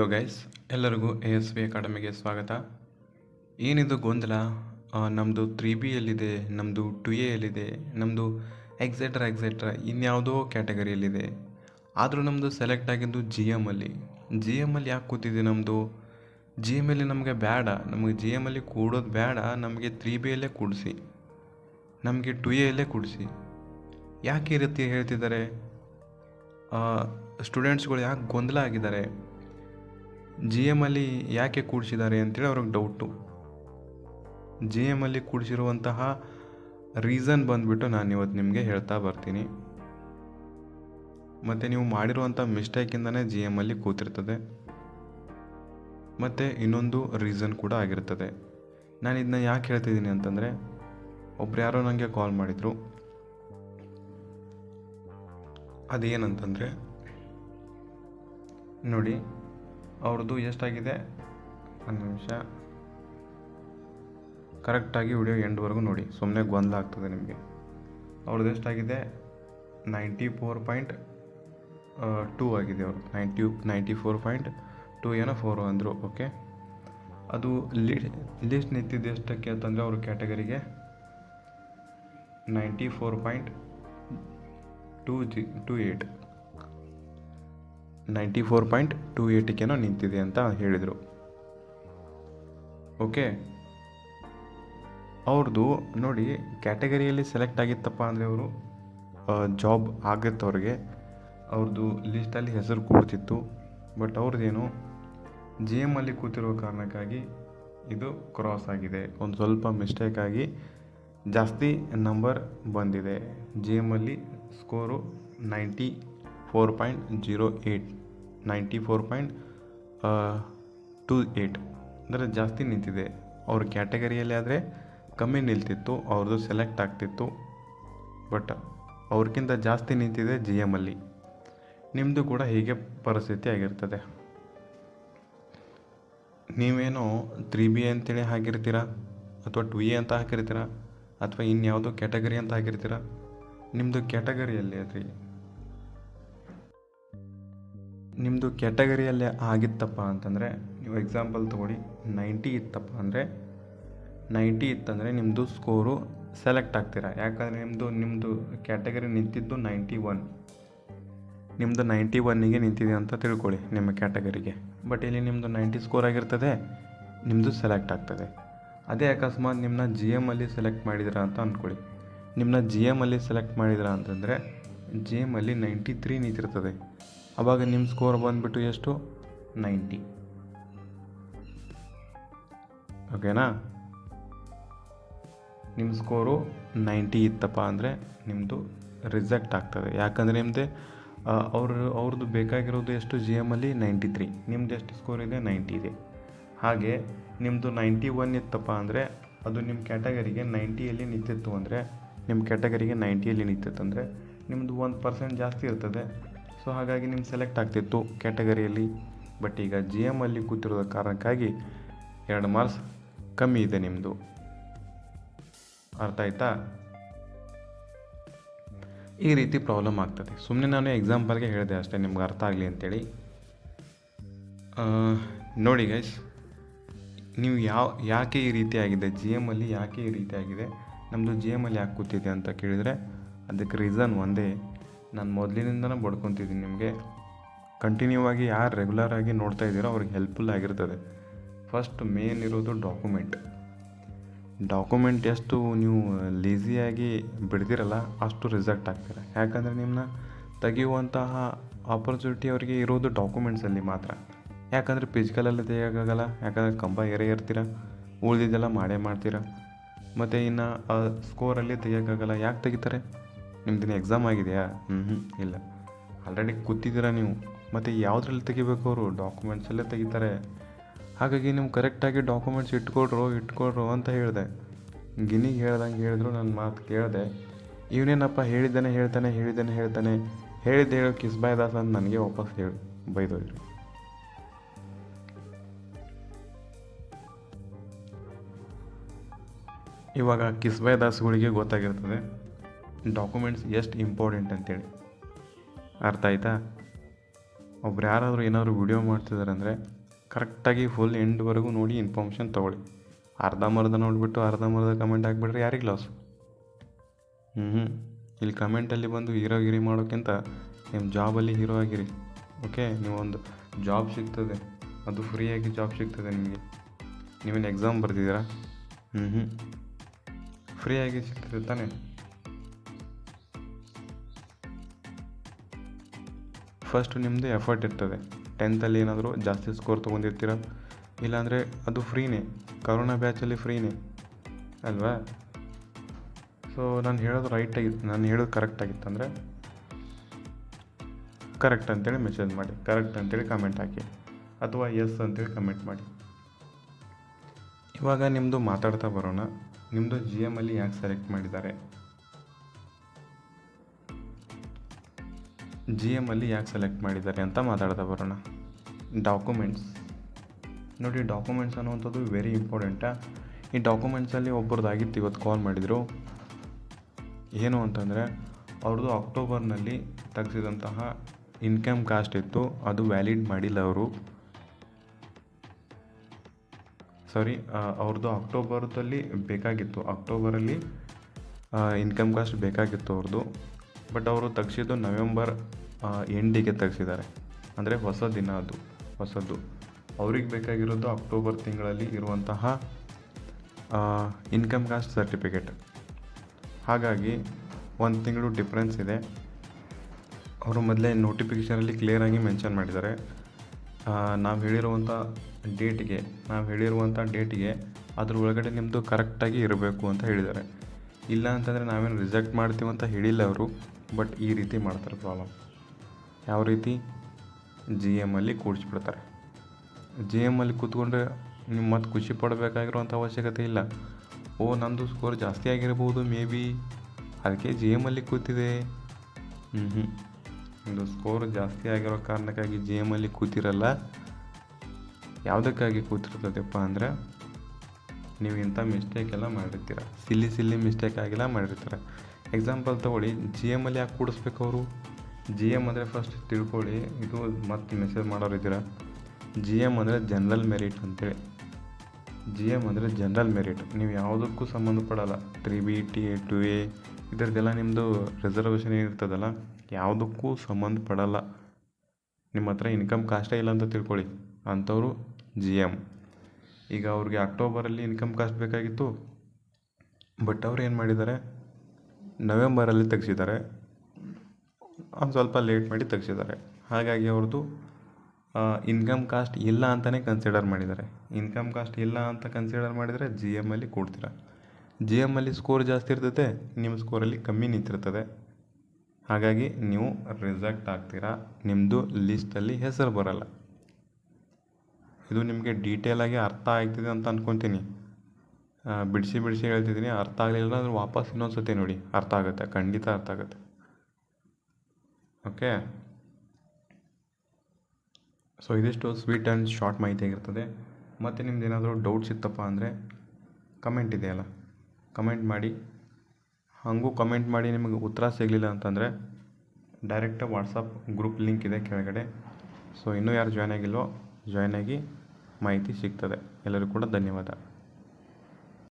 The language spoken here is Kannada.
ಹಲೋ ಗೈಸ್ ಎಲ್ಲರಿಗೂ ಎ ಎಸ್ ವಿ ಅಕಾಡೆಮಿಗೆ ಸ್ವಾಗತ. ಏನಿದು ಗೊಂದಲ? ನಮ್ಮದು ತ್ರೀ ಬಿ ಎಲ್ಲಿದೆ ನಮ್ಮದು ಟು ಎ ಎಲ್ಲಿದೆ ನಮ್ಮದು ಎಕ್ಸೆಟ್ರಾ ಎಕ್ಸೆಟ್ರಾ ಇನ್ಯಾವುದೋ ಕ್ಯಾಟಗರಿಯಲ್ಲಿದೆ ಆದರೂ ನಮ್ಮದು ಸೆಲೆಕ್ಟ್ ಆಗಿದ್ದು ಜಿ ಅಲ್ಲಿ. ಜಿ ಅಲ್ಲಿ ಯಾಕೆ ಕೂತಿದೆ ನಮ್ಮದು ಜಿ ಅಲ್ಲಿ ನಮಗೆ ಬೇಡ ನಮಗೆ ಜಿ ಎಮಲ್ಲಿ ಕೂಡೋದು ಬೇಡ ನಮಗೆ ತ್ರೀ ಬಿ ಎಲ್ಲೇ ಕೂಡಿಸಿ. ನಮಗೆ ಟು ಎಲ್ಲೇ ಕೂಡಿಸಿ. ಯಾಕೆ ಈ ರೀತಿ ಹೇಳ್ತಿದ್ದಾರೆ? ಸ್ಟೂಡೆಂಟ್ಸ್ಗಳು ಯಾಕೆ ಗೊಂದಲ ಆಗಿದ್ದಾರೆ? ಜಿ ಎಮ್ಮಲ್ಲಿ ಯಾಕೆ ಕೂಡಿಸಿದ್ದಾರೆ ಅಂತೇಳಿ ಅವ್ರಿಗೆ ಡೌಟು ಜಿ ಎಮ್ಮಲ್ಲಿ ಕೂಡಿಸಿರುವಂತಹ ರೀಸನ್ ಬಂದುಬಿಟ್ಟು ನಾನು ಇವತ್ತು ನಿಮಗೆ ಹೇಳ್ತಾ ಬರ್ತೀನಿ. ಮತ್ತು ನೀವು ಮಾಡಿರುವಂಥ ಮಿಸ್ಟೇಕಿಂದನೇ ಜಿ ಎಮ್ಮಲ್ಲಿ ಕೂತಿರ್ತದೆ. ಮತ್ತು ಇನ್ನೊಂದು ರೀಸನ್ ಕೂಡ ಆಗಿರ್ತದೆ. ನಾನು ಇದನ್ನ ಯಾಕೆ ಹೇಳ್ತಿದ್ದೀನಿ ಅಂತಂದರೆ, ಒಬ್ರು ಯಾರೋ ನನಗೆ ಕಾಲ್ ಮಾಡಿದರು. ಅದೇನಂತಂದರೆ, ನೋಡಿ ಅವ್ರದ್ದು ಎಷ್ಟಾಗಿದೆ? ಒಂದು ನಿಮಿಷ. ಕರೆಕ್ಟಾಗಿ ವಿಡಿಯೋ ಎಂಡ್ವರೆಗೂ ನೋಡಿ. ಸುಮ್ಮನೆ ಗೊಂದಲ ಆಗ್ತದೆ ನಿಮಗೆ. ಅವ್ರದ್ದು ಎಷ್ಟಾಗಿದೆ? ನೈಂಟಿ ಫೋರ್ ಪಾಯಿಂಟ್ ಟೂ ಆಗಿದೆ ಅವರು ninety ninety four point two ಏನೋ ಫೋರು ಅಂದರು, ಓಕೆ? ಅದು ಲೀಡ್ ಲಿಸ್ಟ್ ನಿಂತಿದ್ದು ಎಷ್ಟಕ್ಕೆ ಅಂತಂದರೆ ಅವ್ರ ಕ್ಯಾಟಗರಿಗೆ. Ninety four point two G, two eight ninety four point two ಏಯ್ಟಿಗೇನೋ ನಿಂತಿದೆ ಅಂತ ಹೇಳಿದರು. ಓಕೆ? ಅವ್ರದ್ದು ನೋಡಿ ಕ್ಯಾಟಗರಿಯಲ್ಲಿ ಸೆಲೆಕ್ಟ್ ಆಗಿತ್ತಪ್ಪ ಅಂದರೆ ಅವರು ಜಾಬ್ ಆಗುತ್ತೆ ಅವ್ರಿಗೆ. ಅವ್ರದ್ದು ಲಿಸ್ಟಲ್ಲಿ ಹೆಸರು ಕೂಡ್ತಿತ್ತು. ಬಟ್ ಅವ್ರದ್ದೇನು ಜಿ ಎಮ್ಮಲ್ಲಿ ಕೂತಿರೋ ಕಾರಣಕ್ಕಾಗಿ ಇದು ಕ್ರಾಸ್ ಆಗಿದೆ. ಒಂದು ಸ್ವಲ್ಪ ಮಿಸ್ಟೇಕ್ ಆಗಿ ಜಾಸ್ತಿ ನಂಬರ್ ಬಂದಿದೆ. G ಎಮ್ಮಲ್ಲಿ score ninety four point zero eight ninety four point two eight ಅಂದರೆ ಜಾಸ್ತಿ ನಿಂತಿದೆ. ಅವ್ರ ಕ್ಯಾಟಗರಿಯಲ್ಲಿ ಆದರೆ ಕಮ್ಮಿ ನಿಲ್ತಿತ್ತು ಅವ್ರದ್ದು ಸೆಲೆಕ್ಟ್ ಆಗ್ತಿತ್ತು. ಬಟ್ ಅವ್ರಿಗಿಂತ ಜಾಸ್ತಿ ನಿಂತಿದೆ ಜಿ ಅಲ್ಲಿ. ನಿಮ್ಮದು ಕೂಡ ಹೀಗೆ ಪರಿಸ್ಥಿತಿ ಆಗಿರ್ತದೆ. ನೀವೇನೋ ತ್ರೀ ಬಿ ಅಂತೇಳಿ ಹಾಕಿರ್ತೀರ? ಅಥವಾ ಟು ಎ ಅಂತ ಹಾಕಿರ್ತೀರ? ಅಥವಾ ಇನ್ಯಾವುದೋ ಕ್ಯಾಟಗರಿ ಅಂತ ಹಾಕಿರ್ತೀರ? ನಿಮ್ಮದು ಕ್ಯಾಟಗರಿಯಲ್ಲಿ ಅದ್ರಿ ನಿಮ್ಮದು ಕ್ಯಾಟಗರಿಯಲ್ಲೇ ಆಗಿತ್ತಪ್ಪ ಅಂತಂದರೆ, ನೀವು ಎಕ್ಸಾಂಪಲ್ ತೊಗೊಳ್ಳಿ. ನೈಂಟಿ ಇತ್ತಪ್ಪ ಅಂದರೆ ನೈಂಟಿ ಇತ್ತಂದರೆ ನಿಮ್ಮದು ಸ್ಕೋರು ಸೆಲೆಕ್ಟ್ ಆಗ್ತೀರಾ? ಯಾಕಂದರೆ ನಿಮ್ಮದು ನಿಮ್ಮದು ಕ್ಯಾಟಗರಿ ನಿಂತಿದ್ದು ನೈಂಟಿ ಒನ್ ನಿಮ್ಮದು ನೈಂಟಿ ಒನ್ನಿಗೆ ನಿಂತಿದೆ ಅಂತ ತಿಳ್ಕೊಳ್ಳಿ ನಿಮ್ಮ ಕ್ಯಾಟಗರಿಗೆ ಬಟ್ ಇಲ್ಲಿ ನಿಮ್ಮದು ನೈಂಟಿ ಸ್ಕೋರ್ ಆಗಿರ್ತದೆ ನಿಮ್ಮದು ಸೆಲೆಕ್ಟ್ ಆಗ್ತದೆ. ಅದೇ ಅಕಸ್ಮಾತ್ ನಿಮ್ಮನ್ನ ಜಿ ಎಮಲ್ಲಿ ಸೆಲೆಕ್ಟ್ ಮಾಡಿದಿರಾ ಅಂತ ಅಂದ್ಕೊಳ್ಳಿ ನಿಮ್ಮನ್ನ ಜಿ ಎಮಲ್ಲಿ ಸೆಲೆಕ್ಟ್ ಮಾಡಿದಿರಾ ಅಂತಂದರೆ ಜಿ ಎಮಲ್ಲಿ ನೈಂಟಿ ತ್ರೀ ನಿಂತಿರ್ತದೆ. ಆವಾಗ ನಿಮ್ಮ ಸ್ಕೋರ್ ಬಂದುಬಿಟ್ಟು ಎಷ್ಟು? ನೈಂಟಿ. ಓಕೆನಾ? ನಿಮ್ಮ ಸ್ಕೋರು ನೈಂಟಿ ಇತ್ತಪ್ಪ ಅಂದರೆ ನಿಮ್ಮದು ರಿಜೆಕ್ಟ್ ಆಗ್ತದೆ. ಯಾಕಂದರೆ ನಿಮ್ಮದೇ ಅವರು ಅವ್ರದ್ದು ಬೇಕಾಗಿರೋದು ಎಷ್ಟು? ಜಿ ಎಮಲ್ಲಿ ನೈಂಟಿ ತ್ರೀ ನಿಮ್ದು ಎಷ್ಟು ಸ್ಕೋರ್ ಇದೆ? ನೈಂಟಿ ಇದೆ. ಹಾಗೆ ನಿಮ್ಮದು ನೈಂಟಿ ಒನ್ ಇತ್ತಪ್ಪ ಅಂದರೆ ಅದು ನಿಮ್ಮ ಕ್ಯಾಟಗರಿಗೆ ನೈಂಟಿಯಲ್ಲಿ ನಿಂತಿತ್ತು ಅಂದರೆ ನಿಮ್ಮ ಕ್ಯಾಟಗರಿಗೆ ನೈಂಟಿಯಲ್ಲಿ ನಿಂತಿತ್ತು ಅಂದರೆ ನಿಮ್ಮದು ಒಂದು ಪರ್ಸೆಂಟ್ ಜಾಸ್ತಿ ಇರ್ತದೆ. ಸೊ ಹಾಗಾಗಿ ನಿಮ್ಮ ಸೆಲೆಕ್ಟ್ ಆಗ್ತಿತ್ತು ಕ್ಯಾಟಗರಿಯಲ್ಲಿ ಬಟ್ ಈಗ ಜಿ ಎಮಲ್ಲಿ ಕೂತಿರೋದ ಕಾರಣಕ್ಕಾಗಿ ಎರಡು ಮಾರ್ಕ್ಸ್ ಕಮ್ಮಿ ಇದೆ ನಿಮ್ಮದು ಅರ್ಥ ಆಯ್ತಾ? ಈ ರೀತಿ ಪ್ರಾಬ್ಲಮ್ ಆಗ್ತದೆ. ಸುಮ್ಮನೆ ನಾನು ಎಕ್ಸಾಂಪಲ್ಗೆ ಹೇಳಿದೆ ಅಷ್ಟೇ, ನಿಮ್ಗೆ ಅರ್ಥ ಆಗಲಿ ಅಂತೇಳಿ. ನೋಡಿ ಗೈಸ್ ನೀವು ಯಾವ, ಯಾಕೆ ಈ ರೀತಿ ಆಗಿದೆ? ಜಿ ಎಮಲ್ಲಿ ಯಾಕೆ ಈ ರೀತಿ ಆಗಿದೆ? ನಮ್ಮದು ಜಿ ಎಮಲ್ಲಿ ಯಾಕೆ ಕೂತಿದೆ ಅಂತ ಕೇಳಿದರೆ, ಅದಕ್ಕೆ ರೀಸನ್ ಒಂದೇ. ನಾನು ಮೊದಲಿನಿಂದನೇ ಬಡ್ಕೊತಿದ್ದೀನಿ ನಿಮಗೆ. ಕಂಟಿನ್ಯೂ ಆಗಿ ಯಾರು ರೆಗ್ಯುಲರ್ ಆಗಿ ನೋಡ್ತಾ ಇದ್ದೀರೋ ಅವ್ರಿಗೆ ಹೆಲ್ಪ್ಫುಲ್ ಆಗಿರ್ತದೆ. ಫಸ್ಟ್ ಮೇನ್ ಇರೋದು ಡಾಕ್ಯುಮೆಂಟ್ ಡಾಕ್ಯುಮೆಂಟ್ ಎಷ್ಟು ನೀವು ಲೇಸಿಯಾಗಿ ಬಿಡ್ತಿರಲ್ಲ ಅಷ್ಟು ರಿಸಲ್ಟ್ ಆಗ್ತೀರ ಯಾಕಂದರೆ ನಿಮ್ಮನ್ನ ತೆಗೆಯುವಂತಹ ಆಪರ್ಚುನಿಟಿ ಅವರಿಗೆ ಇರೋದು ಡಾಕ್ಯುಮೆಂಟ್ಸಲ್ಲಿ ಮಾತ್ರ. ಯಾಕಂದರೆ ಫಿಸಿಕಲಲ್ಲಿ ತೆಗಿಯೋಕ್ಕಾಗಲ್ಲ, ಯಾಕಂದರೆ ಕಂಬ ಏರೇ ಇರ್ತೀರ, ಉಳಿದಿದ್ದೆಲ್ಲ ಮಾಡೇ ಮಾಡ್ತೀರ. ಮತ್ತು ಇನ್ನು ಸ್ಕೋರಲ್ಲಿ ತೆಗಿಯೋಕ್ಕಾಗಲ್ಲ, ಯಾಕೆ ತೆಗಿತಾರೆ? ನಿಮ್ದಿನ ಎಕ್ಸಾಮ್ ಆಗಿದೆಯಾ? ಹ್ಞೂ ಹ್ಞೂ ಇಲ್ಲ. ಆಲ್ರೆಡಿ ಕೂತಿದ್ದೀರಾ ನೀವು? ಮತ್ತು ಯಾವುದ್ರಲ್ಲಿ ತೆಗಿಬೇಕು ಅವರು? ಡಾಕ್ಯುಮೆಂಟ್ಸಲ್ಲೇ ತೆಗಿತಾರೆ. ಹಾಗಾಗಿ ನೀವು ಕರೆಕ್ಟಾಗಿ ಡಾಕ್ಯುಮೆಂಟ್ಸ್ ಇಟ್ಕೊಡ್ರು ಇಟ್ಕೊಡ್ರು ಅಂತ ಹೇಳಿದೆ. ಗಿನಿಗೆ ಹೇಳ್ದಂಗೆ ಹೇಳಿದ್ರು ನನ್ನ ಮಾತು ಕೇಳಿದೆ. ಇವನೇನಪ್ಪ ಹೇಳಿದ್ದಾನೆ, ಹೇಳ್ತಾನೆ ಹೇಳಿದ್ದಾನೆ, ಹೇಳ್ತಾನೆ. ಹೇಳಿದ್ದು ಹೇಳೋ ದಾಸ್ ಅಂತ ನನಗೆ ವಾಪಸ್ ಹೇಳಿ ಬೈದೋದ್ರು ಇವಾಗ ದಾಸ್ಗಳಿಗೆ ಗೊತ್ತಾಗಿರ್ತದೆ. ಡಾಕ್ಯುಮೆಂಟ್ಸ್ ಎಷ್ಟು ಇಂಪಾರ್ಟೆಂಟ್ ಅಂತೇಳಿ. ಅರ್ಥ ಆಯ್ತಾ? ಒಬ್ರು ಯಾರಾದರೂ ಏನಾದರೂ ವಿಡಿಯೋ ಮಾಡ್ತಿದ್ದಾರೆ ಅಂದರೆ ಕರೆಕ್ಟಾಗಿ ಫುಲ್ ಎಂಡ್ವರೆಗೂ ನೋಡಿ ಇನ್ಫಾರ್ಮೇಷನ್ ತೊಗೊಳ್ಳಿ. ಅರ್ಧಂಬರ್ಧ ನೋಡಿಬಿಟ್ಟು ಅರ್ಧಂಬರ್ಧ ಕಮೆಂಟ್ ಹಾಕ್ಬಿಟ್ರೆ ಯಾರಿಗೆ ಲಾಸ್ ಹ್ಞೂ ಹ್ಞೂ ಇಲ್ಲಿ ಕಮೆಂಟಲ್ಲಿ ಬಂದು ಹೀರೋ ಗಿರಿ ಮಾಡೋಕ್ಕಿಂತ ನಿಮ್ಮ ಜಾಬಲ್ಲಿ ಹೀರೋ ಆಗಿರಿ. ಓಕೆ ನೀವೊಂದು ಜಾಬ್ ಸಿಗ್ತದೆ. ಅದು ಫ್ರೀಯಾಗಿ ಜಾಬ್ ಸಿಗ್ತದೆ ನಿಮಗೆ. ನೀವೇನು ಎಕ್ಸಾಮ್ ಬರ್ತಿದ್ದೀರಾ ಹ್ಞೂ ಹ್ಞೂ ಫ್ರೀಯಾಗಿ ಸಿಗ್ತದೆ ತಾನೇ? ಫಸ್ಟ್ ನಿಮ್ಮದು ಎಫರ್ಟ್ ಇರ್ತದೆ. ಟೆಂತಲ್ಲಿ ಏನಾದರೂ ಜಾಸ್ತಿ ಸ್ಕೋರ್ ತೊಗೊಂಡಿರ್ತೀರ? ಇಲ್ಲಾಂದರೆ ಅದು ಫ್ರೀನೇ ಕರೋನಾ ಬ್ಯಾಚಲ್ಲಿ ಫ್ರೀನೇ ಅಲ್ವಾ? ಸೊ ನಾನು ಹೇಳೋದು ರೈಟ್ ಆಗಿತ್ತು ನಾನು ಹೇಳೋದು ಕರೆಕ್ಟ್ ಆಗಿತ್ತಂದರೆ ಕರೆಕ್ಟ್ ಅಂತೇಳಿ ಮೆಸೇಜ್ ಮಾಡಿ. ಕರೆಕ್ಟ್ ಅಂತೇಳಿ ಕಮೆಂಟ್ ಹಾಕಿ. ಅಥವಾ ಎಸ್ ಅಂತೇಳಿ ಕಮೆಂಟ್ ಮಾಡಿ. ಇವಾಗ ನಿಮ್ಮದು ಮಾತಾಡ್ತಾ ಬರೋಣ. ನಿಮ್ಮದು ಜಿ ಅಲ್ಲಿ ಯಾಕೆ ಸೆಲೆಕ್ಟ್ ಮಾಡಿದ್ದಾರೆ? ಜಿ ಎಮಲ್ಲಿ ಯಾಕೆ ಸೆಲೆಕ್ಟ್ ಮಾಡಿದ್ದಾರೆ ಅಂತ ಮಾತಾಡ್ತಾ ಬರೋಣ ಡಾಕ್ಯುಮೆಂಟ್ಸ್ ನೋಡಿ ಡಾಕ್ಯುಮೆಂಟ್ಸ್ ಅನ್ನುವಂಥದ್ದು ವೆರಿ ಇಂಪಾರ್ಟೆಂಟಾ ಈ ಡಾಕ್ಯುಮೆಂಟ್ಸಲ್ಲಿ ಒಬ್ಬರದಾಗಿತ್ತು ಇವತ್ತು ಕಾಲ್ ಮಾಡಿದರು. ಏನು ಅಂತಂದರೆ ಅವ್ರದ್ದು ಅಕ್ಟೋಬರ್ನಲ್ಲಿ ತೆಗೆಸಿದಂತಹ ಇನ್ಕಮ್ ಕಾಸ್ಟ್ ಇತ್ತು. ಅದು ವ್ಯಾಲಿಡ್ ಮಾಡಿಲ್ಲ ಅವರು. ಸಾರಿ ಅವ್ರದ್ದು ಅಕ್ಟೋಬರ್ದಲ್ಲಿ ಬೇಕಾಗಿತ್ತು. ಅಕ್ಟೋಬರಲ್ಲಿ ಇನ್ಕಮ್ ಕಾಸ್ಟ್ ಬೇಕಾಗಿತ್ತು ಅವ್ರದ್ದು ಬಟ್ ಅವರು ತೆಗ್ಸಿದ್ದು ನವೆಂಬರ್ ಎಂಡಿಗೆ ತೆಗ್ಸಿದ್ದಾರೆ. ಅಂದರೆ ಹೊಸ ದಿನ ಅದು, ಹೊಸದು. ಅವ್ರಿಗೆ ಬೇಕಾಗಿರೋದು ಅಕ್ಟೋಬರ್ ತಿಂಗಳಲ್ಲಿ ಇರುವಂತಹ ಇನ್ಕಮ್ ಕಾಸ್ಟ್ ಸರ್ಟಿಫಿಕೇಟ್ ಹಾಗಾಗಿ ಒಂದು ತಿಂಗಳು ಡಿಫ್ರೆನ್ಸ್ ಇದೆ. ಅವರು ಮೊದಲೇ ನೋಟಿಫಿಕೇಷನಲ್ಲಿ ಕ್ಲಿಯರಾಗಿ ಮೆನ್ಷನ್ ಮಾಡಿದ್ದಾರೆ. ನಾವು ಹೇಳಿರುವಂಥ ಡೇಟಿಗೆ ನಾವು ಹೇಳಿರುವಂಥ ಡೇಟಿಗೆ ಅದ್ರ ಒಳಗಡೆ ನಿಮ್ಮದು ಕರೆಕ್ಟಾಗಿ ಇರಬೇಕು ಅಂತ ಹೇಳಿದ್ದಾರೆ. ಇಲ್ಲ ಅಂತಂದರೆ ನಾವೇನು ರಿಜೆಕ್ಟ್ ಮಾಡ್ತೀವಿ ಅಂತ ಹೇಳಿಲ್ಲ ಅವರು. ಬಟ್ ಈ ರೀತಿ ಮಾಡ್ತಾರೆ ಪ್ರಾಬ್ಲಮ್ ಯಾವ ರೀತಿ? ಜಿ ಎಮ್ಮಲ್ಲಿ ಕೂಡಿಸ್ಬಿಡ್ತಾರೆ. ಜಿ ಎಮ್ಮಲ್ಲಿ ಕೂತ್ಕೊಂಡ್ರೆ ನಿಮ್ಮ ಮತ್ತೆ ಖುಷಿ ಪಡಬೇಕಾಗಿರುವಂಥ ಅವಶ್ಯಕತೆ ಇಲ್ಲ. ಓ, ನಂದು ಸ್ಕೋರ್ ಜಾಸ್ತಿ ಆಗಿರ್ಬೋದು ಮೇ ಬಿ ಅದಕ್ಕೆ ಜಿ ಎಮ್ಮಲ್ಲಿ ಕೂತಿದೆ. ಹ್ಞೂ ಹ್ಞೂ ನಿಮ್ಮದು ಸ್ಕೋರ್ ಜಾಸ್ತಿ ಆಗಿರೋ ಕಾರಣಕ್ಕಾಗಿ ಜಿ ಎಮ್ಮಲ್ಲಿ ಕೂತಿರಲ್ಲ. ಯಾವುದಕ್ಕಾಗಿ ಕೂತಿರ್ತದಪ್ಪ ಅಂದರೆ, ನೀವು ಇಂಥ ಮಿಸ್ಟೇಕ್ ಎಲ್ಲ ಮಾಡಿರ್ತೀರ. ಸಿಲ್ಲಿ ಸಿಲ್ಲಿ ಮಿಸ್ಟೇಕ್ ಆಗಿಲ್ಲ ಮಾಡಿರ್ತೀರ. ಎಕ್ಸಾಂಪಲ್ ತೊಗೊಳ್ಳಿ ಜಿ ಎಮ್ಮಲ್ಲಿ ಯಾಕೆ ಕೂಡಿಸ್ಬೇಕು ಅವರು? ಜಿ ಎಂ ಅಂದರೆ ಫಸ್ಟ್ ತಿಳ್ಕೊಳ್ಳಿ, ಇದು ಮತ್ತೆ ಮೆಸೇಜ್ ಮಾಡೋರು ಇದ್ದೀರಾ? ಜಿ ಎಂ ಅಂದರೆ ಜನರಲ್ ಮೆರಿಟ್ ಅಂತೇಳಿ. ಜಿ ಎಂ ಅಂದರೆ ಜನರಲ್ ಮೆರಿಟ್ ನೀವು ಯಾವುದಕ್ಕೂ ಸಂಬಂಧಪಡಲ್ಲ three B T A two A ಇದರದ್ದೆಲ್ಲ ನಿಮ್ಮದು ರಿಸರ್ವೇಷನ್ ಏನಿರ್ತದಲ್ಲ, ಯಾವುದಕ್ಕೂ ಸಂಬಂಧಪಡಲ್ಲ ನಿಮ್ಮ ಹತ್ರ ಇನ್ಕಮ್ ಕಾಸ್ಟೇ ಇಲ್ಲ ಅಂತ ತಿಳ್ಕೊಳ್ಳಿ. ಅಂಥವ್ರು ಜಿ ಎಂ ಈಗ ಅವ್ರಿಗೆ ಅಕ್ಟೋಬರಲ್ಲಿ ಇನ್ಕಮ್ ಕಾಸ್ಟ್ ಬೇಕಾಗಿತ್ತು ಬಟ್ ಅವ್ರು ಏನು ಮಾಡಿದ್ದಾರೆ? ನವೆಂಬರಲ್ಲಿ ತೆಗೆಸಿದ್ದಾರೆ. ಒಂದು ಸ್ವಲ್ಪ ಲೇಟ್ ಮಾಡಿ ತೆಗೆಸಿದ್ದಾರೆ. ಹಾಗಾಗಿ ಅವ್ರದ್ದು ಇನ್ಕಮ್ ಕಾಸ್ಟ್ ಇಲ್ಲ ಅಂತಲೇ ಕನ್ಸಿಡರ್ ಮಾಡಿದ್ದಾರೆ. ಇನ್ಕಮ್ ಕಾಸ್ಟ್ ಇಲ್ಲ ಅಂತ ಕನ್ಸಿಡರ್ ಮಾಡಿದರೆ ಜಿ ಎಮ್ಮಲ್ಲಿ ಕೊಡ್ತೀರ. ಜಿ ಎಮ್ಮಲ್ಲಿ ಸ್ಕೋರ್ ಜಾಸ್ತಿ ಇರ್ತದೆ ನಿಮ್ಮ ಸ್ಕೋರಲ್ಲಿ ಕಮ್ಮಿ ನಿಂತಿರ್ತದೆ. ಹಾಗಾಗಿ ನೀವು ರಿಜೆಕ್ಟ್ ಆಗ್ತೀರಾ ನಿಮ್ಮದು ಲಿಸ್ಟಲ್ಲಿ ಹೆಸರು ಬರಲ್ಲ. ಇದು ನಿಮಗೆ ಡೀಟೇಲಾಗಿ ಅರ್ಥ ಆಗ್ತಿದೆ ಅಂತ ಅಂದ್ಕೊತೀನಿ ಬಿಡಿಸಿ ಬಿಡಿಸಿ ಹೇಳ್ತಿದ್ದೀನಿ, ಅರ್ಥ ಆಗಲಿಲ್ಲ ಅಂದ್ರೆ ವಾಪಸ್ ಇನ್ನೊಂದು ಸತಿ ನೋಡಿ, ಅರ್ಥ ಆಗುತ್ತೆ, ಖಂಡಿತ ಅರ್ಥ ಆಗುತ್ತೆ. ಓಕೆ ಸೊ ಇದಿಷ್ಟು ಸ್ವೀಟ್ ಆ್ಯಂಡ್ ಶಾರ್ಟ್ ಮಾಹಿತಿ ಆಗಿರ್ತದೆ. ಮತ್ತು ನಿಮ್ದು ಏನಾದರೂ ಡೌಟ್ಸ್ ಇತ್ತಪ್ಪ ಅಂದರೆ ಕಮೆಂಟ್ ಇದೆಯಲ್ಲ ಕಮೆಂಟ್ ಮಾಡಿ. ಹಾಗೂ ಕಮೆಂಟ್ ಮಾಡಿ ನಿಮಗೆ ಉತ್ತರ ಸಿಗಲಿಲ್ಲ ಅಂತಂದರೆ ಡೈರೆಕ್ಟಾಗಿ ವಾಟ್ಸಪ್ ಗ್ರೂಪ್ ಲಿಂಕ್ ಇದೆ ಕೆಳಗಡೆ. ಸೊ ಇನ್ನೂ ಯಾರು ಜಾಯ್ನ್ ಆಗಿಲ್ವೋ ಜಾಯ್ನ್ ಆಗಿ ಮಾಹಿತಿ ಸಿಗ್ತದೆ. ಎಲ್ಲರಿಗೂ ಕೂಡ ಧನ್ಯವಾದ.